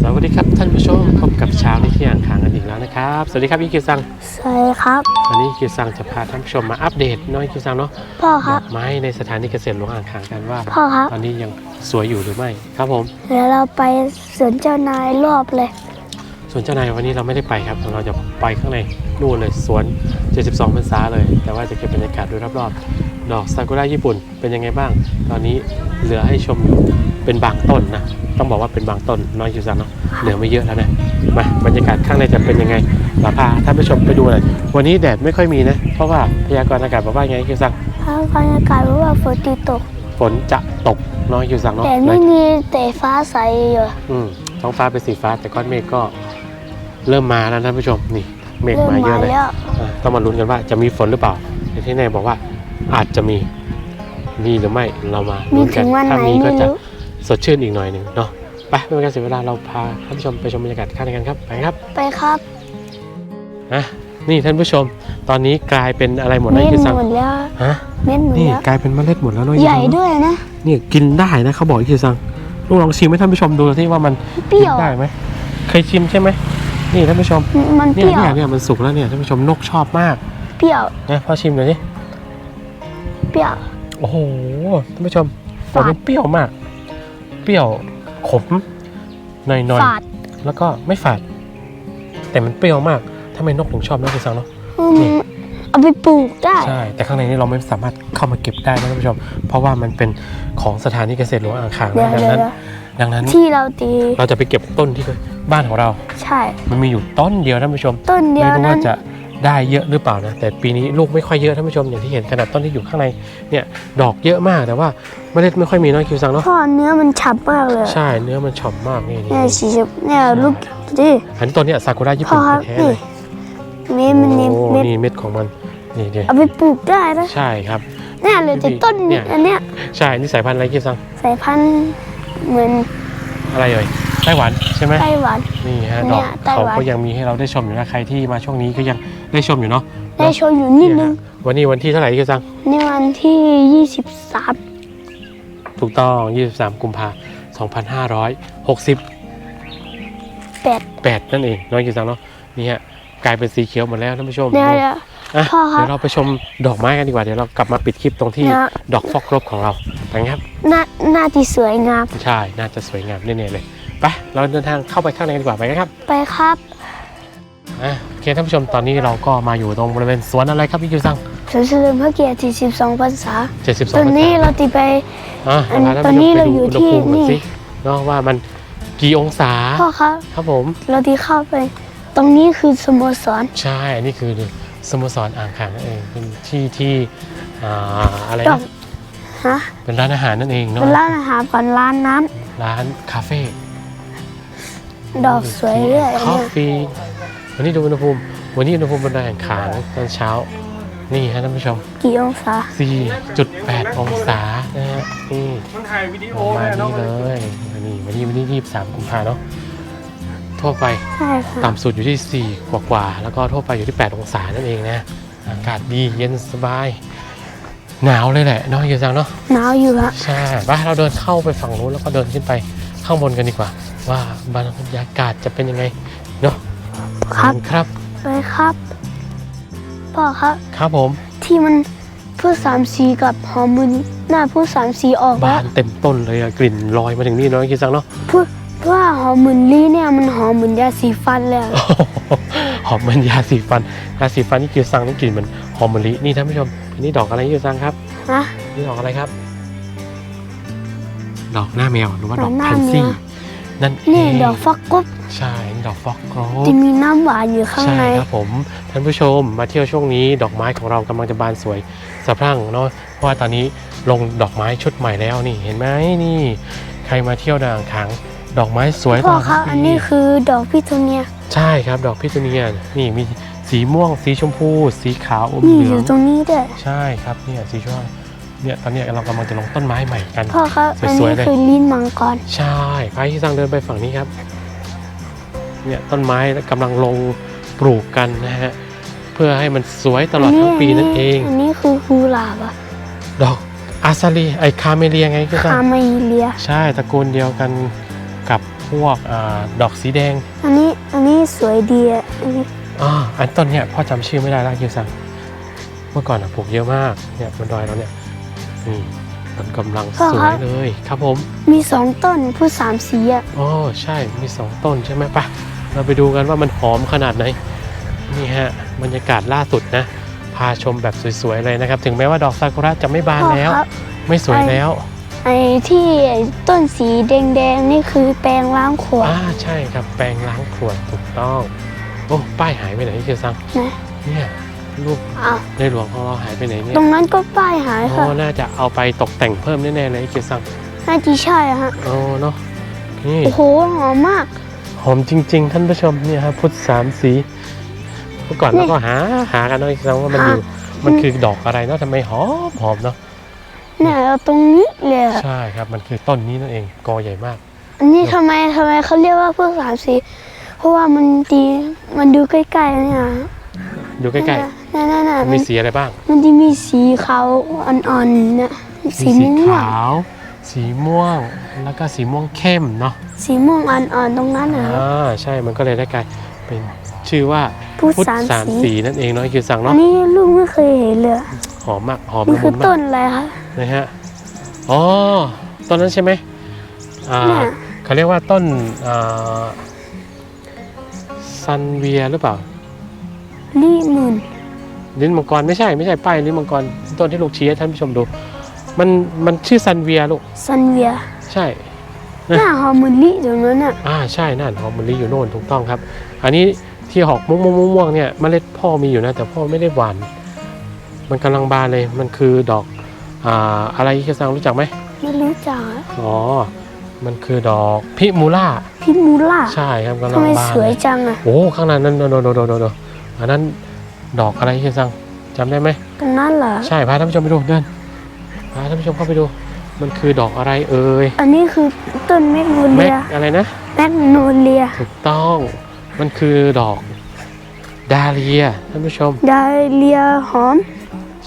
สวัสดีครับท่านผู้ชมพบกับเช้านี้ที่อ่างขางกันอีกแล้วนะครับ สวัสดีครับอีคิวซังสวัสดีครับวันนี้อีคิวซังจะพาท่านผู้ชมมาอัปเดตเน้อยคิวซังเนาะพ่อคดรัอบ กไม้ในสถานีเกษตรหลวงอ่างขางกันว่า พ่อครับ ตอนนี้ยังสวยอยู่หรือไม่ครับผม เดี๋ยวเราไปสวนเจ้านายรอบเลย ส่วนเจ้านายวันนี้เราไม่ได้ไปครับ เราจะไปข้างในนู่นเลยสวน 72พรรษาเลย แต่ว่าจะเก็บบรรยากาศดูรอบๆ ดอกซากุระญี่ปุ่นเป็นยังไงบ้าง ตอนนี้เหลือให้ชมอยู่ เป็นบางต้นนะ ต้องบอกว่าเป็นบางต้นน้อยคิวซังเนาะเหลือไม่เยอะแล้วนะมาบรรยากาศข้างในจะเป็นยังไงเราพาท่านผู้ชมไปดูเลยวันนี้แดดไม่ค่อยมีนะ เพราะว่าพยากรณ์อากาศบอกว่าไงคิวซังถ้าบรรยากาศรู้ว่าฝนตีตก ฝนจะตกน้อยคิวซังเนาะแต่ไม่มีแต่ฟ้าใสอยู่อืมท้องฟ้าเป็นสีฟ้า แต่ก้อนเมฆก็เริ่มมาแล้วท่านผู้ชมนี่เมฆเริ่มมาเยมาอะเลยแล้วอะต้องมาลุ้นกันว่าจะมีฝนหรือเปล่าอย่างที่แน่บอกว่าอาจจะมีมีหรือไม่เรามามีลุ้นกัถึนงวันไหนถ้ามีก็ไม่จะรู้ สดชื่นอีกหน่อยหนึ่งเนาะไปไม่เป็นการเสียเวลาเราพาท่านผู้ชมไปชมบรรยากาศข้างในกันครับไปครับไปครับ อะนี่ท่านผู้ชมตตอนนี้กลายเป็นอะไรหมดเม็แล้วดคือสั่งหมดแล้วฮะเม็ดหมดนี่แล้วกลายเป็นเมล็ดหมดแล้วเนาะใหญ่อีกแล้วด้วยนะ นี่กินได้นะเขาบอกคือสั่งลูกลองชิมให้ท่านผู้ชมดูที่ว่ามันเปรี้ยวกินได้ไหมเคยชิมใช่ไหมนี่ท่านผู้ชมมันเปเนี่ยรี้ยวเนี่ยเนี่ยมันสุกแล้วเนี่ยท่านผู้ชมนกชอบมากเปรี้ยวนะพ่อชิมหน่อยสิเปรี้ยว โอ้โหท่านผู้ชมฝาด แต่มันเปรี้ยวมากเปรี้ยวขมหน่อยฝาดๆแล้วก็ไม่ฝาด แต่มันเปรี้ยวมากทำไมนกถึงชอบนะคุณสังเนาะ อืมนี่ เอาไปปลูกได้ ใช่ แต่ข้างในนี้เราไม่สามารถเข้ามาเก็บได้นะท่านผู้ชม เพราะว่ามันเป็นของสถานีเกษตรหลวงอ่างขางเดี๋ยวนะดังเดี๋ยวนั้น เดี๋ยวดังนั้นที่เราตีเราจะไปเก็บต้นที่บ้านของเรา ใช่ มันมีอยู่ต้นเดียวท่านผู้ชม ต้นเดียวไม่รู้นั้ว่านจะ ได้เยอะหรือเปล่านะ แต่ปีนี้ลูกไม่ค่อยเยอะท่านผู้ชมอย่างที่เห็นขนาดต้นที่อยู่ข้างในเนี่ยดอกเยอะมากแต่ว่าเมล็ดไม่ค่อยมีน้อยคิวซังเนาะพ่อเนื้อมันฉ่ำมากเลยใช่เนื้อมันฉ่ำมากนี่นี่เนี่ยสีชมเนี่ยลูกดิอันนี้ต้นเนี้ยซากุระญี่พ่อปุ่นครับแท้นี่เลยเม็ดมันเม็ดโอ้เม็ดนี่เม็ดของมันนี่เดี๋ยวเอาไปปลูกได้นะใช่ครับ เนี่ยเหลยแต่ต้นเนี่ยอันเนี้ยใช่นี่สายพันธุ์อะไรคิวซังสายพันธุ์เหมือนอะไรเอ่ยไต้หวันใช่ไหม ไต้หวัน นี่ฮะเนี่ดอกยไต้เขาหวันก็ยังมีให้เราได้ชมอยู่นะใครที่มาช่วงนี้ก็ยัง ได้ชมอยู่เนาะได้โชว์อยู่นิดนึงเยฮะวันนี้วันที่เท่าไหร่คิวซังในวันที่ 23 ถูกต้อง 23 กุมภาพันธ์2568 8 นั่นเองน้องคิวซังเนาะนี่ฮะกลายเป็นสีเขียวหมดแล้วท่านผู้ชมเดี๋ยวเดี๋ยวอะพ่อครับเดี๋ยวเราไปชมดอกไม้กันดีกว่าเดี๋ยวเรากลับมาปิดคลิปตรงที่เนี่ยดอกฟอกรบของเราไปครับหน้าหน้าที่สวยงามใช่น่าจะสวยงามแน่ๆเลยไปเราเดินทางเข้าไปข้างในกันดีกว่าไปกันครับ ไปครับ อะโอเคท่านผู้ชมตอนนี้เราก็มาอยู่ตรงบริเวณสวนอะไรครับพี่คิวซังสวนเฉลิมพระเกียรติ 42พรรษา72ตอนนี้เราตีไป อะอันพาท่านตอนผู้ชนี้มไปเราดูอยู่อุณหที่ภูมิกันนี่สิเนาะว่ามันกี่องศาพ่อครับ ครับผม เราตีเข้าไป ตรงนี้คือสโมสร ใช่นี่คือสโมสรอ่างขางนั่นเองเป็นที่ที่อ่าอะไรดอนะกฮะเป็นร้านอาหารนั่นเองเนาะเป็นร้านอาหารก่อนร้านน้ำร้านคาเฟ่ดอกสวยเรื่อยคอเนี่ยฟฟี่ วันนี้ดูอุณหภูมิ วันนี้อุณหภูมิบนดอยอ่างขางตอนเช้า นี่ฮะท่านผู้ชม กี่องศา4.8 องศานะฮะนี่มันถ่ายวิดีโอประมาแน่ณน้องนี้เลยวันนี้วันนี้วันที่23กุมภาเนาะทั่วไปใช่ค่ะต่ำสุดอยู่ที่ 4 กว่ากว่าๆแล้วก็ทั่วไปอยู่ที่ 8 องศานั่นเองนะ อากาศดีเย็นสบาย หนาวเลยแหละเนาะอยู่จังเนาะหนาวอยู่ฮะใช่ไปเราเดินเข้าไปฝั่งนู้นแล้วก็เดินขึ้นไปข้างบนกันดีกว่า ว่าบรรยากาศจะเป็นยังไงเนาะ ครับครับไปครับ พ่อครับ ครับผม ที่มันพูดสามสีกับหอมมือหน้าพูดสามสีออกบาแล้วนเต็มต้นเลยอะกลิ่นลอยมาถึงนี่เนาะคิดจังเนาะพูดว่าหอมเหมือนลี่เนี่ยมันหอมเหมือนยาสีฟันเลยอะหอมเหมันยาสีฟันยาสีฟันนี่คิวซังนี่กลิ่นเหมันหอมมะลินี่ท่านผู้ชมอันนี่ดอกอะไรคิวซังครับนะ นี่ดอกอะไรครับ ดอกหน้าแมวหรือว่าดอกดอกหน้าแพนซี่แมว นั่นเอนี่งดอกฟักกุ๊บใช่นี่ดอกฟอกโกรจะมีน้ำหวานอยู่ข้างใช่ในครับผมท่านผู้ชมมาเที่ยวช่วงนี้ ดอกไม้ของเรากำลังจะบานสวยสะพรั่งเนาะเพราะว่าตอนนี้ลงดอกไม้ชุดใหม่แล้วนี่เห็นไหมนี่ ใครมาเที่ยวด่างขางดอกไม้สวยพ่อตลอดครับทั้งปีอันนี้คือดอกพิทูเนียใช่ครับดอกพิษเนียนี่มีสีม่วงสีชมพู สีขาวอมนี่เหลืออยู่งตรงนี้ด้วยใช่ครับเนี่ยสีช่วง เนี่ยตอนเนี้ยเรากำลังจะลงต้นไม้ใหม่กัน พ่อครับ อันสวยนี้ๆเลย คือลิ้นมังกร ใช่พาที่สั่งเดินไปฝั่งนี้ครับ เนี่ยต้นไม้กำลังลงปลูกกันนะฮะ เพื่อให้มันสวยตลอดทั้งปีนั่นเอง อันนี้คือกุหลาบอะดอกอาซาลีไอคาเมเลียไงก็คาสั่งเมเลีย ใช่ตระกูลเดียวกันกับพวกอาดอกสีแดง อันนี้อันนี้สวยดีอะอันนี้อ่าอันต้นเนี่ยพ่อจำชื่อไม่ได้แล้วคิวซังเมื่อก่อนอะปลูกเยอะมากเนี่ยบนดอยเราเนี่ย นี่มันกำลังสวยเลยครับผมมีสองต้นพูดสามสีอะอ๋อใช่มีสองต้นใช่ไหมปะเราไปดูกันว่ามันหอมขนาดไหนนี่ฮะบรรยากาศล่าสุดนะ พาชมแบบสวยๆเลยนะครับ ถึงแม้ว่าดอกซากุระจะไม่บานพ่อแล้ว ครับ ไม่สวยแล้ว ไอ้ที่ไอ้ต้นสีแดงๆนี่คือแปรงล้างขวด อ่าใช่ครับแปรงล้างขวดถูกต้อง โอ้ป้ายหายไปไหนคิวซังนะ เนี่ย รูปอ้าวในหลวงของเราหายไปไหนเนี่ยตรงนั้นก็ป้ายหายอ๋ค่ะอน่าจะเอาไปตกแต่งเพิ่มแน่ๆเลยคิวซังน่าจะใช่อะฮะอ๋อเนาะนี่ โอ้โหหอมมาก หอมจริง ๆ ท่านผู้ชมเนี่ยครับพุทธสามสีเมื่อก่อนเราก็หาหากันเนาะคิวซังว่ามันอยู่มันคือดอกอะไรเนาะทำไมหอมหอมเนาะเนี่ยเอาตรงนี้เลยอะใช่ครับมันคือต้นนี้นั่นเองกอใหญ่มาก อันนี้ทำไมทำไมเขาเรียกว่าพวกสามสี เพราะว่ามันดีมันดูใกล้ๆเนี่ยดูใกล้ นั่นน่ะนั่นน่ะๆมัมีนสีอะไรบ้าง มันจะมีสีขาวอ่อนๆเนี่ยมีสีสีม่วงขาว สีม่วง แล้วก็สีม่วงเข้มเนาะสีม่วงอ่อนๆตรงนั้นนะ อ่าใช่มันก็เลยได้กลายเป็นชื่อว่าพูดพุทธสามสามสี สีนั่นเองเนาะคิวซังอัเนาะนนี้ลูกไม่เคยเห็นเลยหอมมากหอมนี่ละคืมุอนมาต้กนอะไรคะ นะฮะอ๋อต้นนั้นใช่ไหมอ่าเนี่ย เขาเรียกว่าต้นอ่าซันเวียหรือเปล่า ลี่หมื่น ลิ้นมังกรไม่ใช่ไม่ใช่ป้ายลิ้นมังกรต้นที่ลูกชี้ให้ท่านผู้ชมดู มันมันชื่อซันเวียลูกซันเวียใช่หน้าหอมเหมือนลี่ตรงนั้นอะอ่าใช่นั่นหอมมะลิอยู่โน่นถูกต้องครับ อันนี้ที่หอกม่วงม่วงม่วงเนี่ยเมล็ดพ่อมีอยู่นะ แต่พ่อไม่ได้หวาน มันกำลังบานเลยมันคือดอกอ่าอะไรที่ซังรู้จักไหมไม่รู้จักอะอ๋อมันคือดอกพิมูล่าพิมูล่าใช่ครับกำลัทำงไมบานสวยจังอะโอ้ข้างในนั้นโดโดโดโดโดโดอันนั้น ดอกอะไรที่ซังจำได้ไหมตรงนั้นเหรอ ใช่พาท่านผู้ชมไปดูเดินพาท่านผู้ชมเข้าไปดู มันคือดอกอะไรเอ่ยอันนี้คือต้นแมกโนแม็เลีกยอะไรนะ แมกโนเลีย ถูกต้อง มันคือดอกดาเลียท่านผู้ชม ดาเลียหอม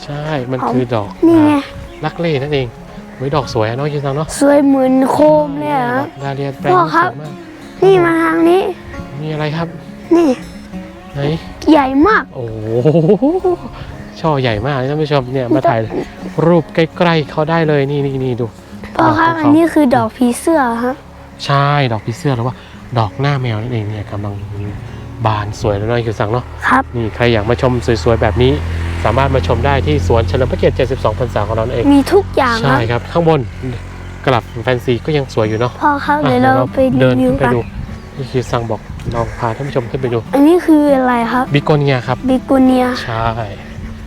ใช่ มันคือดอกนี่ไงอ่าลักเล่นั่นเองไว้ยดอกสวยอะเนาะคิดซังเนาะสวยเหมือนโคมเลยอะดอกดาเลียแปลงพ่อสครับวยมากนี่มาทางนี้ มีอะไรครับ นี่ ไหน ใหญ่มาก โอ้โหช่อใหญ่มากเลยท่านผู้ชมเนี่ยมาถ่ายรูปใกล้ๆเขาได้เลยนี่นี่นี่ดู พ่อครับดกขงอัเขานนี้คือดอกผีเสื้อฮะใช่ดอกผีเสื้อหรือว่า ดอกหน้าแมวนั่นเองเนี่ยกำลังบานสวยแล้วเนาะคิดซังเนาะครับนี่ใครอยากมาชมสวยๆแบบนี้ สามารถมาชมได้ที่สวนเฉลิมพระเกียรติ 72พรรษาของเรานั่นเองมีทุกอย่างคใช่รับครับข้างบนกลับแฟนซีก็ยังสวยอยู่เนาะพ่อครับอะเดี๋ยวเราไปเดิรีนวิวขึ้นไปกันดูนี่คือสั่งบอก ลองพาท่านผู้ชมขึ้นไปดู อันนี้คืออะไรครับบิโกเนียครับ บิโกเนีย ใช่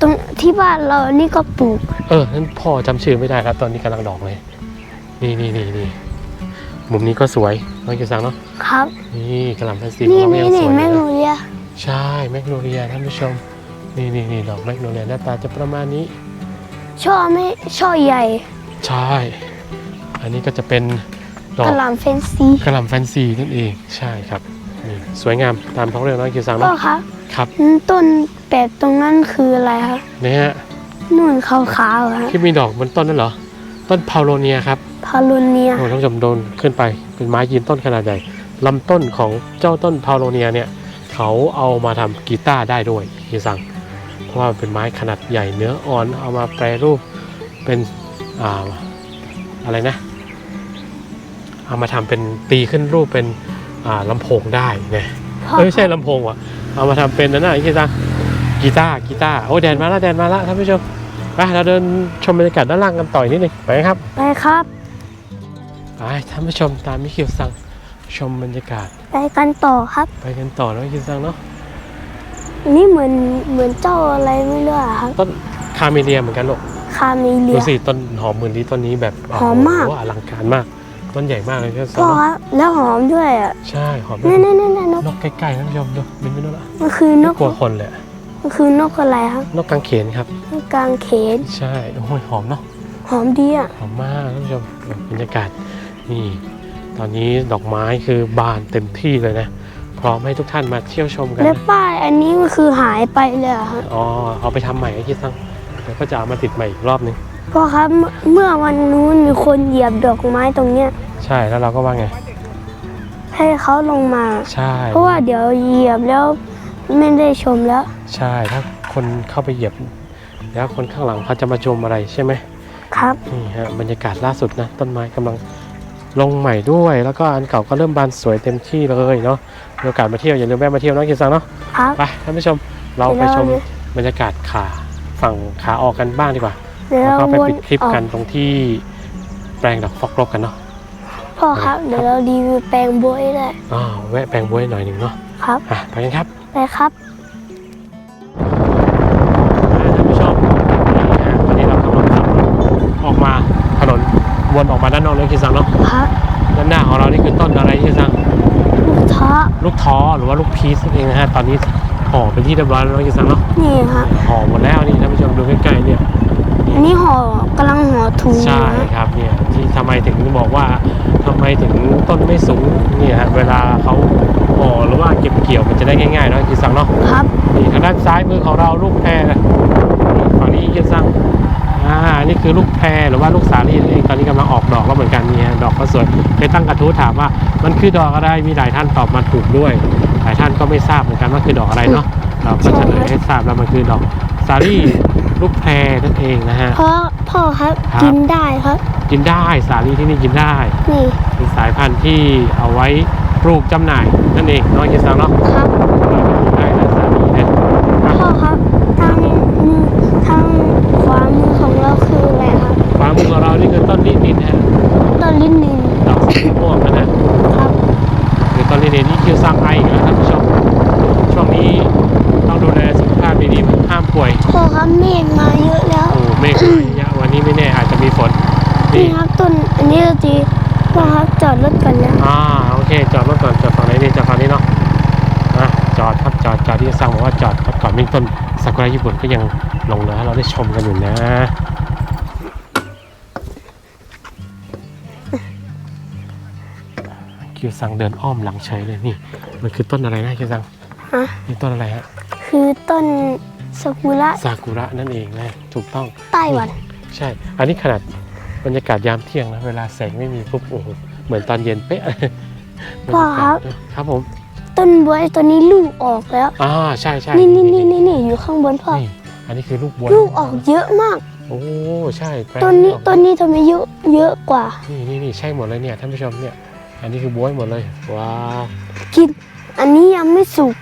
ตรงที่บ้านเรานี่ก็ปลูก เออนั่นพ่อจำชื่อไม่ได้แล้วตอนนี้กำลังดอกเลย นี่นี่นี่นี่มุมนี้ก็สวยน้องคิวซังเนาะ ครับ นี่กระหล่ำแฟนซีนี่ของเราก็นี่ยังสนี่วยแมอยู่กโนนะเลียใช่แมกโนเลียท่านผู้ชม นี่นี่นี่ดอกแมกโนเลียหน้าตาจะประมาณนี้ ช่อไม่ช่อใหญ่ใช่ อันนี้ก็จะเป็นดอกกระหล่ำแฟนซีกระหล่ำแฟนซีนั่นเอง ใช่ครับนี่ สวยงามตามท้องเรื่องน้องคิวซังพ่อเนาะครับครับต้นแปดตรงนั้นคืออะไรครับเนี่ยฮะนู่นขาวๆอะฮะที่มีดอกบนต้นนั่นเหรอ ต้นพาวโลเนียครับพารุเนียโอ้ท่านผู้ชมโดนขึ้นไปเป็นไม้ยืนต้นขนาดใหญ่ลำต้นของเจ้าต้นพาวโลเนียเนี่ยเขาเอามาทำกีตาร์ได้ด้วยคิวซังเพราะว่ามันเป็นไม้ขนาดใหญ่เนื้ออ่อนเอามาแปรรูปเป็นอ่าอะไรนะ เอามาทำเป็นตีขึ้นรูปเป็นอ่า ลำโพงได้ไงพ่อเอ้ยไม่ใช่ลำโพงว่ะ เอามาทำเป็นนั่นน่ะกีตาร์กีตาร์กีตาร์โอ้ยแดนมาแล้วแดนมาแล้วท่านผู้ชมไปเราเดินชมบรรยากาศด้านล่างกันต่อยนิดนึงไปครับ ไปครับไปท่านผู้ชมตามมิคิวซังชมบรรยากาศ ไปกันต่อครับ ไปกันต่อแล้วมิคิวซังเนาะอันนี่เหมือนเหมือนเจ้าอะไรไม่รู้อะครับต้นคาเมเลียเหมือนกันลูกคาเมเลีดูยสิต้นหอมหมื่นลี้ต้นนี้แบบหอมมากโโอลังการมาก ต้นใหญ่มากเลยมิคิวซังพ่อเนาะครับแล้วหอมด้วยอะใช่หอมนั่นนั่นนั่นนกนกใกล้ๆท่านผู้ชมดูบินไปโน่นละมันคือนไม่กกลัวคนเลยอะมันคือนกอะไรครับนกกางเขนครับนกกลางเขนใช่โอ้ยหอมเนาะหอมดีอะหอมมากท่านผู้ชมบรรยากาศนี่ตอนนี้ดอกไม้คือบานเต็มที่เลยนะพร้อมให้ทุกท่านมาเที่ยวชมกันแล้วนะป้ายอันนี้ก็คือหายไปเลยอะครับอ๋อเอาไปทำใหม่ไอ้คิดซังเดี๋ยวก็จะเอามาติดใหม่อีกรอบนึง พ่อครับเมื่อเมื่อวันนู้นมีคนเหยียบดอกไม้ตรงเนี้ยใช่แล้วเราก็ว่าไง ให้เขาลงมา ใช่เพราะว่าเดี๋ยวเหยียบแล้วไม่ได้ชมแล้ว ใช่ถ้าคนเข้าไปเหยียบ แล้วคนข้างหลังเขาจะมาชมอะไรใช่ไหมครับนี่ฮะบรรยากาศล่าสุดนะต้นไม้กำลังลงใหม่ด้วย แล้วก็อันเก่าก็เริ่มบานสวยเต็มที่เลยเนาะมีโอกาสมาเที่ยวอย่าลืมแวะมาเที่ยวเนาะกินซังเนาะครับไปท่านผู้ชมเราไปชมบรรยากาศขาฝั่งขาออกกันบ้างดีกว่า เดี๋ยวแล้วเราก็ไปวนปิดคลิปออกกันตรงที่แปลงดอกฟอกลบกันเนาะพ่อครับเดี๋ยวเรารีวิวแปลงบวยได้อ้าวแวะแปลงบวยหน่อยหนึ่งเนาะครับอะไปกันครับ ไปครับ ท่านผู้ชมนี่ฮะวันนี้เรากำลังขับรถออกมาถนนวนออกมาด้านนอกเลยคิดซังเนาะครับด้านหน้าของเรานี่คือต้นอะไรคิดซังลูกท้อลูกท้อหรือว่าลูกพีชนั่นเองนะฮะตอนนี้ห่อเป็นที่เรียบร้อยแล้วคิดซังเนาะนี่ครับห่อหมดแล้วนี่ท่านผู้ชมดูใกล้ๆเนี่ย อันนี้ห่อกำลังห่อถุงใช่นะครับเนี่ยที่ทำไมถึงบอกว่าทำไมถึงต้นไม่สูงเนี่ยฮะเวลาเขาห่อหรือว่าเก็บเกี่ยวมันจะได้ง่ายๆเนาะคิดซังเนาะครับนี่ทางด้านซ้ายมือของเราลูกแพรนี่ฝั่งนี้คิดซังอ่านี่คือลูกแพรหรือว่าลูกสาลี่นั่นเองตอนนี้กำลังออกดอกแล้วเหมือนกันนี่ฮะดอกก็สวยเคยตั้งกระทู้ถามว่า มันคือดอกอะไรมีหลายท่านตอบมาถูกด้วย หลายท่านก็ไม่ทราบเหมือนกันว่าคือดอกอะไรเนาะเราก็เฉลยให้ทราบแล้วมันคือดอกสาลี่ ลูกแพรนั่นเองนะฮะ เพราะพ่อครับครับ กินได้ครับ กินได้สาลี่ที่นี่กินได้นี่เป็นสายพันธุ์ที่เอาไว้ปลูกจำหน่ายนั่นเองเน้องกินซังเนาะครับ เราไปปลูกได้นะสาลี่เนี่ยพ่อครับ ต้นซากุระญี่ปุ่นก็ยังลงเหลือให้เราได้ชมกันอยู่นะคิวซังเดินอ้อมหลังเฉยเลยนี่ มันคือต้นอะไรนะคิวซังฮะนี่ต้นอะไรฮะคือต้นซากุระซากุระนั่นเองนะถูกต้องไต้หวัน ใช่ อันนี้ขนาดบรรยากาศยามเที่ยงนะเวลาแสงไม่มีปุ๊บโอ้โหเหมือนตอนเย็นเป๊ะพ่อครับครับผม ต้นบวยตัวนี้ลูกออกแล้ว อ่าใช่ใช่นี่นี่นี่นี่นี่อยู่ข้างบนพ่อ นี่อันนี้คือลูกบัวลูกออกเยอะมาก โอ้ใช่แปลงต้นนี้ออกต้นนี้ทำไมเยอะเยอะกว่า นี่นี่นี่ใช่หมดเลยเนี่ยท่านผู้ชมเนี่ย อันนี้คือบัวหมดเลยว้าวกิน อันนี้ยังไม่สุก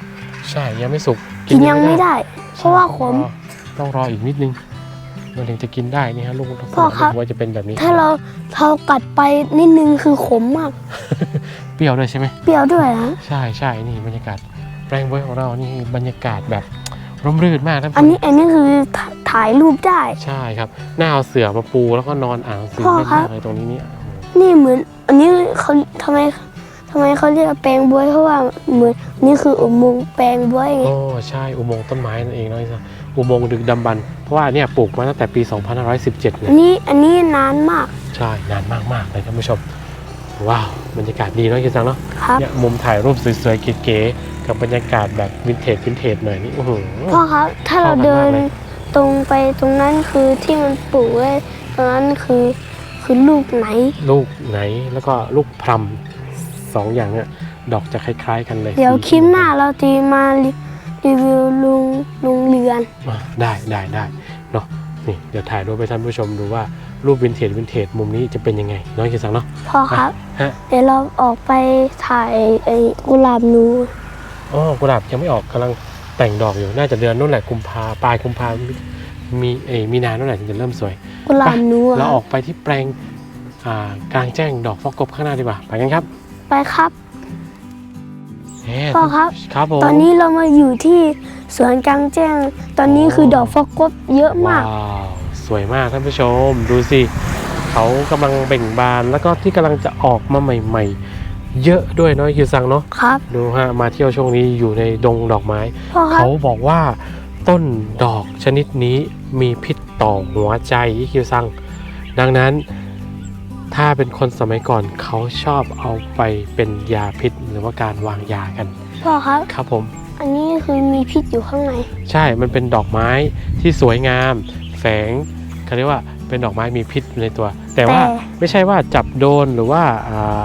ใช่ยังไม่สุกกินยังไม่ได้ เพราะว่าขม ต้องรออีกนิดนึง มันถึงจะกินได้นี่ฮะลูกลูกพ่อครับบัวจะเป็นแบบนี้ ถ้าเราเรากัดไปนิดนึงคือขมมาก เปรี้ยวด้วยใช่ไหมเปรี้ยวด้วยนะ ใช่ใช่นี่บรรยากาศแปลงบัวของเรานี่บรรยากาศแบบร่มรื่นมากท่านผู้ชอันมนี้อันนี้คือถ่าถ่ายรูปได้ ใช่ครับหน้าเอาเสือมาปูแล้วก็นอนอ่านหนังสือพ่อเล่นครับมากเลยตรงนี้เนี่ยนี่เหมือน อันนี้เขาทำไมทำไมเขาเรียกว่าแปลงบวยเพราะว่าเหมือนนี่คืออุโมงค์แปลงบวยไง โอ้ใช่อุโมงค์ต้นไม้นั่นเองเนาะที่ อุโมงค์ดึกดำบรรพ์เพราะว่าเนี่ยปลูกมาตั้งแต่ปี 2517เลอัยนนี้อันนี้นานมากใช่นานมากๆเลยท่านผู้ชม ว้าวบรรยากาศดีเนาะคิดซังเนาะครับเนี่ยมุมถ่ายรูปสวยๆเก๋ๆกับบรรยากาศแบบวินเทจวินเทจหน่อยนี่โอ้โห พ่อครับถ้าเราเข้ากันเดินมากเลย ตรงไปตรงนั้นคือที่มันปลูกไว้ตรงนั้นคือคือลูกไหน ลูกไหนแล้วก็ลูกพรำสองอย่างเนี่ยดอกจะคล้าย ๆ กันเลยเดี๋ยวคลิปหน้าเราจะมา รีรีวิวลุงลุงเรือนอะได้ได้ได้เนาะนี่เดี๋ยวถ่ายรูปให้ท่านผู้ชมดูว่ารูปวินเทจวินเทจมุมนี้จะเป็นยังไงเน้องคิดซังเนาะพ่อครับ ฮะเดี๋ยวเราออกไปถ่ายไอ้กุหลาบหนูอ๋อกุหลาบยังไม่ออกกำลังแต่งดอกอยู่น่าจะเดือนนู่นแหละกุมภาปลายกุมภามีเอยมีนาโน่นแหละถึงจะเริ่มสวย กุหลาบหนูอะเราออกไปที่แปลงอ่ากลางแจ้งดอกฟอกกบข้างหน้าดีกว่าไปกันครับ ไปครับ เอ๊ะพ่อครับ ครับผม ตอนนี้เรามาอยู่ที่สวนกลางแจ้ง ตอนนี้คือดอกฟอกกบเยอะมาก ว้าวสวยมากท่านผู้ชมดูสิเขากำลังเบ่งบานแล้วก็ที่กำลังจะออกมาใหม่ ๆ เยอะด้วยเนาะคิวซังเนาะครับ ดูฮะมาเที่ยวช่วงนี้อยู่ในดงดอกไม้ พ่อครับ เขาบอกว่าต้นดอกชนิดนี้มีพิษต่อหัวใจอีคิวซัง ดังนั้น ถ้าเป็นคนสมัยก่อนเขาชอบเอาไปเป็นยาพิษหรือว่าการวางยากัน พ่อครับ ครับผม อันนี้คือมีพิษอยู่ข้างใน ใช่ มันเป็นดอกไม้ที่สวยงาม แฝงเขาเรียกว่าเป็นดอกไม้มีพิษในตัว แต่ว่าแต่ ไม่ใช่ว่าจับโดนหรือว่าอ่า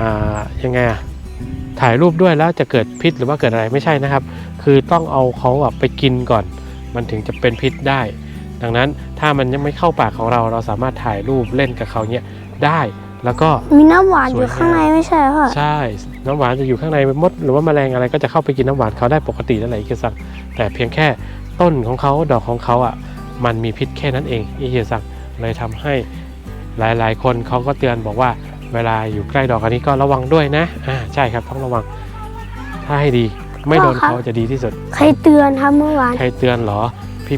อ่ายังไงอะถ่ายรูปด้วยแล้วจะเกิดพิษหรือว่าเกิดอะไรไม่ใช่นะครับ คือต้องเอาเขาอะไปกินก่อน มันถึงจะเป็นพิษได้ ดังนั้นถ้ามันยังไม่เข้าปากของเราเราสามารถถ่ายรูปเล่นกับเขาเนี่ย ได้ แล้วก็มีน้ำหวานอยู่สวยงามข้างในไม่ใช่เหรอพ่อใช่ น้ำหวานจะอยู่ข้างในมด หรือว่าแมลงอะไรก็จะเข้าไปกินน้ำหวานเขาได้ปกตินั่นแหละอีคิวซังแต่เพียงแค่ต้นของเขาดอกของเขาอะมันมีพิษแค่นั้นเองอีคิวซังเลยทำให้หลาย ๆ คนเขาก็เตือนบอกว่าเวลาอยู่ใกล้ดอกอันนี้ก็ระวังด้วยนะอ่าใช่ครับต้องระวัง ถ้าให้ดีไม่โดนเขาจะดีที่สุด ใครเตือนครับเมื่อวานใครเตือนเหรอ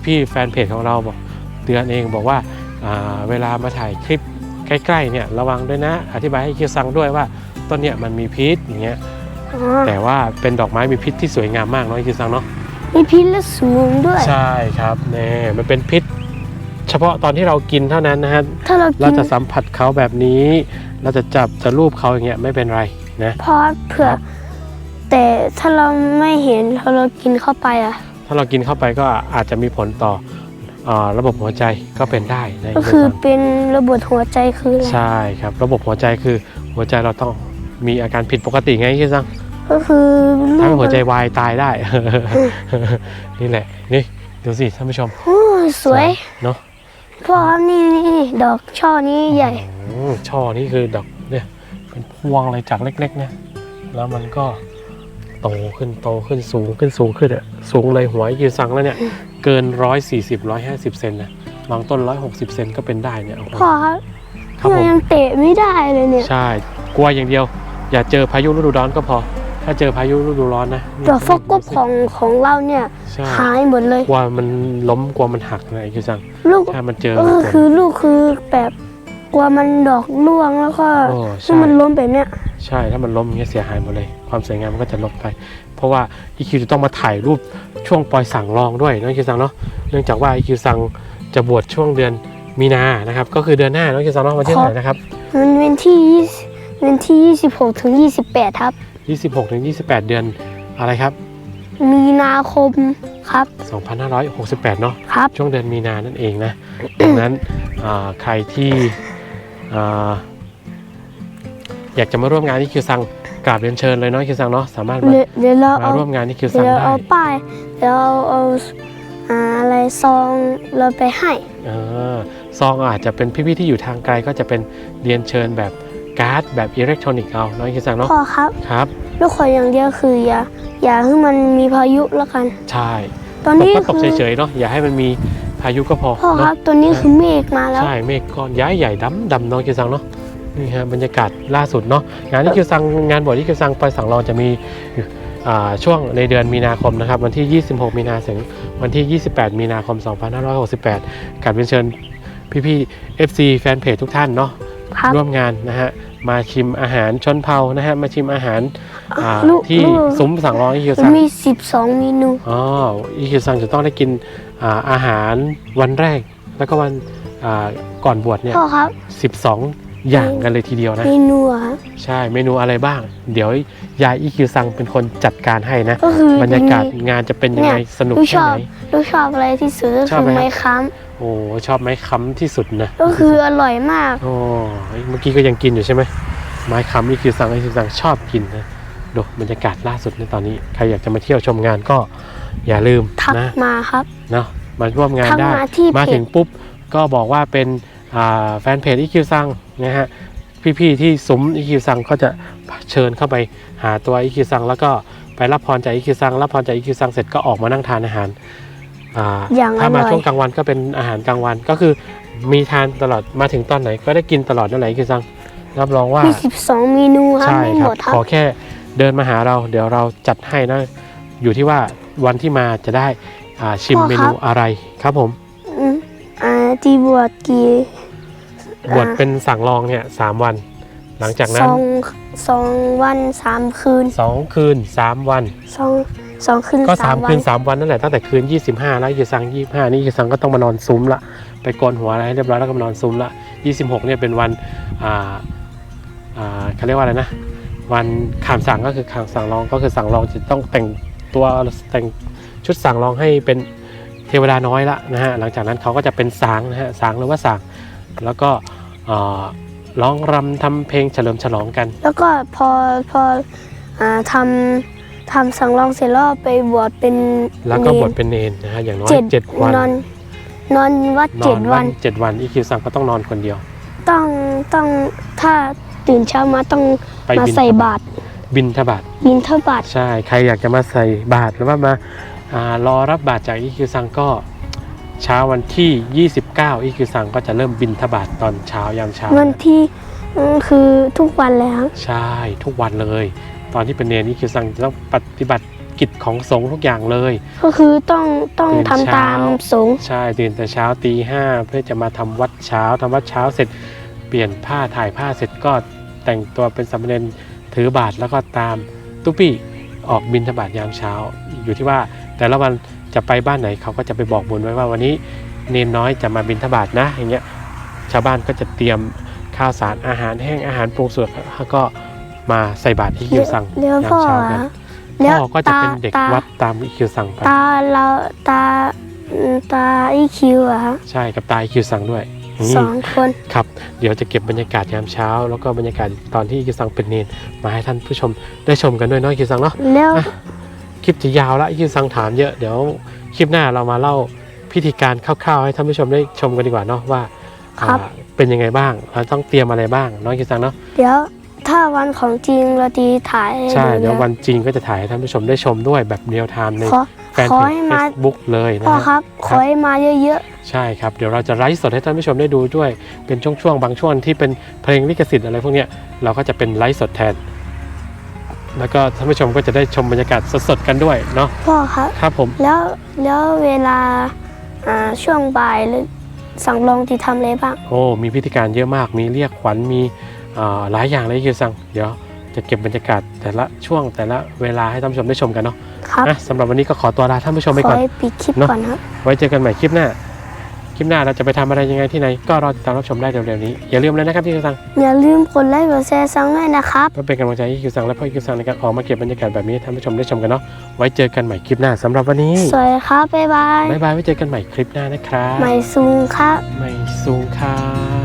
พี่ๆแฟนเพจของเราบอกเตือนเองบอกว่าอ่าเวลามาถ่ายคลิป ใกล้ๆเนี่ยระวังด้วยนะ อธิบายให้คิวซังด้วยว่าต้นเนี่ยมันมีพิษอย่างเงี้ยอ๋อแต่ว่าเป็นดอกไม้มีพิษที่สวยงามมากเนาะคิวซังเนาะมีพิษและสูงด้วยใช่ครับเน่มันเป็นพิษ เฉพาะตอนที่เรากินเท่านั้นนะฮะถ้าเราเรากินจะสัมผัสเขาแบบนี้ เราจะจับจะรูปเขาอย่างเงี้ยไม่เป็นไรนะเพราะเผื่อครับแต่ถ้าเราไม่เห็นถ้าเรากินเข้าไปอะถ้าเรากินเข้าไปก็อาจจะมีผลต่ออา ระบบหัวใจก็เป็นได้นะก็คิวคือซังเป็นระบบหัวใจคืออะไรใช่ครับ ระบบหัวใจคือหัวใจเราต้องมีอาการผิดปกติไงคิดซังก็คือลูทำให้กหัวใจวายตายได้ นี่แหละนี่ดูสิท่านผู้ชมโอ้ยสวยเนาะพ่อครับนี่นี่นี่ดอกช่อนี้ใหญ่อืมช่อนี่คือดอกเนี่ยเป็นพวงเลยจากเล็กๆเนี่ยแล้วมันก็โตขึ้นโตขึ้นสูงขึ้นสูงขึ้นอะสูงเลยหัวยืนซังแล้วเนี่ย เกินร้อยสี่สิบร้อยห้าสิบเซนนะบางต้นร้อยหกสิบเซนก็เป็นได้เนี่ยโอ้โห พ่อครับครับผเรามยังเตะไม่ได้เลยเนี่ยใช่ กลัวอย่างเดียว อย่าเจอพายุฤดูร้อนก็พอ ถ้าเจอพายุฤดูร้อนนะนี่ดอกฟอกกบของของเราเนี่ยใช่หายหมดเลย กลัวมันล้มกลัวมันหักนะไอ้คือจังลูกถ้ามันเจอก็คือลูกคือแบบ กลัวมันดอกร่วงแล้วก็โอ้ถ้าใช่มันล้มแบบเนี้ยใช่ถ้ามันล้มอย่างเงี้ยเสียหายหมดเลย ความสวยงามมันก็จะลบไป เพราะว่าอีคิวจะต้องมาถ่ายรูปช่วงปล่อยสั่งรองด้วยน้องคิวซังเนาะเนื่องจากว่าอีคิวซังจะบวชช่วงเดือนมีนานะครับก็คือเดือนหน้าน้องคิวซังเนาะวันที่เท่าไหร่นะครับ มันเป็นที่20เป็นที่26ถึง28ครับ 26ถึง28 เดือนอะไรครับ มีนาคมครับ2568 เนาะ ครับ ช่วงเดือนมีนานั่นเองนะ ดังนั้นอ่าใครที่อ่า อยากจะมาร่วมงานที่คิวซังกราบเรียนเชิญเลยเนาะคิวซังเนาะสามารถมาเดี๋ยวเดี๋ยวเรามาเอาร่วมงานที่คิวซัเดี๋งยวได้เอาป้ายเดี๋ยวเอาเอาอ่าอะไรซองเราไปให้อ่าซองอาจจะเป็นพี่ๆที่อยู่ทางไกลก็จะเป็นเรียนเชิญแบบการ์ดแบบอิเล็กทรอนิกส์เอาเนาะคิวซังเนาะพ่อครับครับ ลูกขออย่างเดียวคืออย่าอย่าให้มันมีพายุแล้วกัน ใช่ตอนตกนี้ก็ตกคือ เฉยๆเนาะอย่าให้มันมี พายุก็พอพ่อคเนาะรับตัวนี้คือเมฆมาแล้ว ใช่เมฆก้อนย้ายใหญ่ดำดำเน้องคิวซังเนาะนี่ฮะบรรยากาศล่าสุดเนาะงานที่คิวซังงานบวชที่คิวซังปอยสังรองจะมีอ่าช่วงในเดือนมีนาคมนะครับ วันที่ 26 มีนาถึงวันที่ 28 มีนาคม 2568กับเรียนเชิญพี่ๆ FC แฟนเพจทุกท่านเนาะครับร่วมงานนะฮะมาชิมอาหารชนเผ่านะฮะมาชิมอาหารอ่าลูกที่ลูกซุ้มสั่งรองที่คิวซังมี 12 เมนูอ๋ออีคิวซังจะต้องได้กิน อ่าอาหารวันแรก แล้วก็วันอ่าก่อนบวชเนี่ยพ่อครับ12อย่างกันเลยทีเดียวนะ เมนูอะครับใช่เมนูอะไรบ้าง เดี๋ยวยายอีคิวซังเป็นคนจัดการให้นะ ก็คือบรรยากาศจะมีงานจะเป็นยังไงเนี่ยสนุกลูกชแค่อบไหนลูกชอบอะไรที่สุดก็ชอบคือไหมไม้ค้โอ้ชอบไม้ค้ำที่สุดนะำก็คืออร่อยมากโอ้เมื่อกี้ก็ยังกินอยู่ใช่ไหมไม้ค้ำอีคิวซังอีคิวซังชอบกินนะ ดูบรรยากาศล่าสุดในตอนนี้ ใครอยากจะมาเที่ยวชมงานก็อย่าลืมทักนะมาครับเนาะมาร่วมงานทักได้ มาที่มาเพถึจงปุ๊บก็บอกว่าเป็นอ่าแฟนเพจอีคิวซังนะฮะพี่ๆที่ซุ้มอีคิวซังก็จะเชิญเข้าไปหาตัวอีคิวซังแล้วก็ไปรับพรจากอีคิวซังรับพรจากอีคิวซังเสร็จก็ออกมานั่งทานอาหารอ่า อย่างถ้าอมาร่อยช่วงกลางวันก็เป็นอาหารกลางวันก็คือมีทานตลอดมาถึงตอนไหนก็ได้กินตลอดนั่นแหละอีคิวซังรับรองว่ามี12เมนูครับใช่ไม่คหรัมบดครัขบ อแค่ เดินมาหาเราเดี๋ยวเราจัดให้นะ อยู่ที่ว่าวันที่มาจะได้อ่าชิมพ่อเมครันูบอะไรครับผมอืมอ่าที่บวชกี่บวชอ่าเป็นสั่งรองเนี่ยสามวัน หลังจากสนั้นองสองวันสามคืนสองคืนสามวันสองสองคืนก็สาสามมวัคืนนสามวันนั่นแหละตั้งแต่คืน25แล้วยีซัง25นี่ยีซังก็ต้องมานอนซุ้มละไปโกนหัวอะไรให้เรียบร้อยแล้วก็มานอนซุ้มละ26เนี่ยเป็นวันอ่าอ่าเขาเรียกว่าอะไรนะ วันขามสั่งก็คือขามสั่งรองก็คือสั่งรองจะต้องแต่งตัวแต่งชุดสั่งรองให้เป็นเทวดาน้อยละนะฮะหลังจากนั้นเขาก็จะเป็นสางนะฮะสางหรือว่าสางแล้วก็อ่าร้องรำทำเพลงเฉลิมฉลองกัน แล้วก็พอพออ่าทำทำสังรองเสร็จแล้วไปบวชเป็นแล้วก็เนบรวชเป็นเนนนะฮะอย่างน้อยเจ็ดเจ็ดวันนอนนอนวัดนเจ็อดนวันเจ็ดวันอีคิวซังก็ต้องนอนคนเดียว ต้องต้องถ้า ตื่นเช้ามาต้องไปมาบินใส่บาตรบินทบาทบินเท่าบาทใช่ใครอยากจะมาใส่บาตรหรือว่ามาอารอรับบาตรจากอีคิวซังก็เช้าวันที่ 29อีคิวซังก็จะเริ่มบินทบาทตอนเช้ายามเช้าวันที่อืมคือทุกวันเลยครับใช่ทุกวันเลย ตอนที่เป็นเนรอีคิวซังจะต้องปฏิบัติกิจของสงฆ์ทุกอย่างเลย ก็คือต้องต้องตื่นทำเช้า ตามสงฆ์ใช่ตื่นแต่เช้าตีห้าเพื่อจะมาทำวัดเช้าทำวัดเช้าเสร็จ เปลี่ยนผ้าถ่ายผ้าเสร็จก็ แต่งตัวเป็นสามเณรถือบาตรแล้วก็ตามตุ๊ปี้ออกบินทบาทยามเช้า อยู่ที่ว่าแต่ละวันจะไปบ้านไหนเขาก็จะไปบอกบุญไว้ว่าวันนี้เนนน้อยจะมาบินทบาทนะอย่างเงี้ยชาวบ้านก็จะเตรียมข้าวสารอาหารแห้งอาหารปรุงสุกแล้วก็มาใส่บาตรที่คิวซังเลี้ยวยามพ่อเช้ากันอะแล้วพ่อก็จะเป็นเด็กตาวัดตามอีคิวซังไปตาเราตาอืมตาอีคิวอะครับใช่กับตาอีคิวซังด้วยนี่ สองคนครับ เดี๋ยวจะเก็บบรรยากาศยามเช้า แล้วก็บรรยากาศตอนที่อีคิวซังเป็นเนนมาให้ท่านผู้ชมได้ชมกันด้วยเนาะอีคิวซังเนาะแล้วอะคลิปจะยาวละอีคิวซังถามเยอะเดี๋ยวคลิปหน้าเรามาเล่าพิธีการคร่าวๆให้ท่านผู้ชมได้ชมกันดีกว่าเนาะว่าอ่าเป็นยังไงบ้างเราต้องเตรียมอะไรบ้างเนาะอีคิวซังเนาะเดี๋ยวถ้าวันของจริงเราตีถ่ายให้ใช่ดูเดี๋ยวนะวันจริงก็จะถ่ายให้ท่านผู้ชมได้ชมด้วยแบบเรียลไทม์ในขอ แฟนขอเพจ ให้มา Facebook เลยนะพ่อฮะครับ ขอให้มาเยอะใช่ครับ เดี๋ยวเราจะไลฟ์สดให้ท่านผู้ชมได้ดูด้วย เป็นช่วงๆ บางช่วงที่เป็นเพลงลิขสิทธิ์อะไรพวกเนี้ยเราก็จะเป็นไลฟ์สดแทน แล้วก็ท่านผู้ชมก็จะได้ชมบรรยากาศสดๆ กันด้วยเนาะๆพ่อครับ ครับผมแล้วแล้วเวลาอ่าช่วงบ่ายหรือสั่งลองที่ทำอะไรบ้าง โอ้มีพิธีการเยอะมากมีเรียกขวัญมีอ่าหลายอย่างเลยคิวซังเดี๋ยว จะเก็บบรรยากาศแต่ละช่วงแต่ละเวลาให้ท่านผู้ชมได้ชมกันเนาะครับนะสำหรับวันนี้ก็ขอตัวลาท่านผู้ชมไปขอก่อนให้ปิดคลิปเนอะก่อนครับ ไว้เจอกันใหม่คลิปหน้า คลิปหน้าเราจะไปทำอะไรยังไงที่ไหน ก็รอติดตามรับชมได้เร็วๆนี้ อย่าลืมเลยนะครับพี่คิวซังอย่าลืมกดไลค์กดแชร์ซังด้วยนะครับ เพื่อเป็นกำลังใจให้คิวซังและพ่อคิวซังในการออกมาเก็บบรรยากาศแบบนี้ให้ท่านผู้ชมได้ชมกันเนาะ ไว้เจอกันใหม่คลิปหน้าสำหรับวันนี้สวัสดีครับบ๊ายบายบ๊ายบายไว้เจอกันใหม่คลิปหน้านะครับใหม่ซูงครับ ไม่สูงครับ